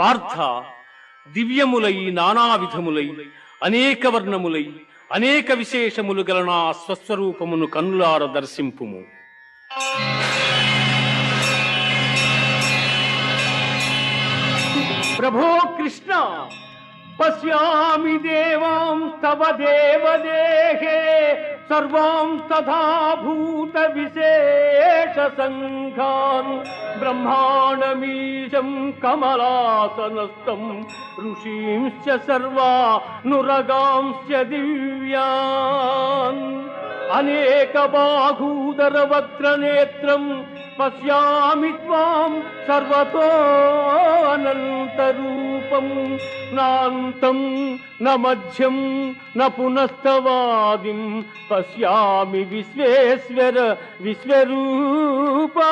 పార్థ దివ్యములై నానా విధములై అనేక వర్ణములై అనేక విశేషములు గల నా స్వస్వరూపమును కన్నులార దర్శింపుము. ప్రభో కృష్ణ పశ్యామి దేవాం తవ దేవదేహే సర్వాం తథా భూత విశేష सङ्घान् ब्रह्माणमीशं कमलासनस्तं ऋषींश्च सर्वानुरगांश्च दिव्यान्। अनेकबाहूदरवक्त्रनेत्रम् पश्यामि त्वां सर्वतोऽनन्तरूपं। नान्तं न मध्यं न पुनस्तवादिं। पश्यामि विश्वेश्वर विश्वरूपा।